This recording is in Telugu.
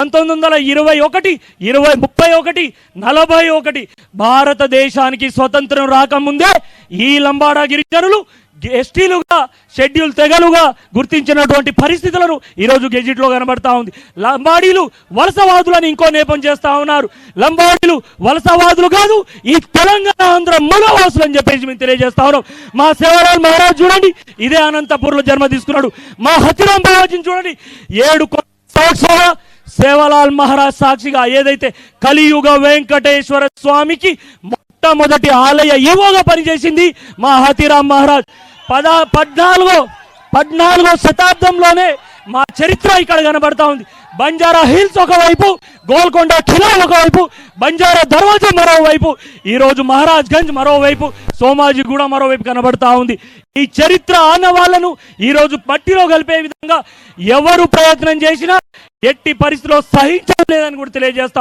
పంతొమ్మిది వందల ఇరవై ఒకటి ఇరవై ముప్పై ఒకటి నలభై ఒకటి భారతదేశానికి స్వతంత్రం రాకముందే ఈ లంబాడా గిరిజనులు ఎస్టీలుగా షెడ్యూల్ తెగలుగా గుర్తించినటువంటి పరిస్థితులను ఈరోజు గెజిట్లో కనబడతా ఉంది. లంబాడీలు వలసవాదులని ఇంకో నేపం చేస్తా ఉన్నారు. లంబాడీలు వలసవాదులు కాదు ఈ తెలంగాణ ఆంధ్ర మూలవాసులు అని చెప్పేసి మేము తెలియజేస్తా ఉన్నాం. మా సేవరాల్ మహారాజ్ చూడండి ఇదే అనంతపూర్లో జన్మ తీసుకున్నాడు. మా హతిరాం బాబాజీని చూడండి ఏడు సంవత్సరాల సేవలాల్ మహారాజ్ సాక్షిగా ఏదైతే కలియుగ వెంకటేశ్వర స్వామికి మొట్టమొదటి ఆలయ ఏవోగా పనిచేసింది మా హతిరామ్ మహారాజ్. పద పద్నాలుగో పద్నాలుగో శతాబ్దంలోనే మా చరిత్ర ఇక్కడ కనబడతా ఉంది. బంజారా హిల్స్ ఒకవైపు గోల్కొండ ఖిలా ఒకవైపు బంజారా దర్వాజా మరోవైపు ఈరోజు మహారాజ్ గంజ్ మరోవైపు సోమాజీ గూడ మరోవైపు కనబడతా ఉంది. ఈ చరిత్ర ఆనవాళ్ళను ఈరోజు మట్టిలో కలిపే విధంగా ఎవరు ప్రయత్నం చేసినా ఎట్టి పరిస్థితిలో సహించలేదని కూడా తెలియజేస్తా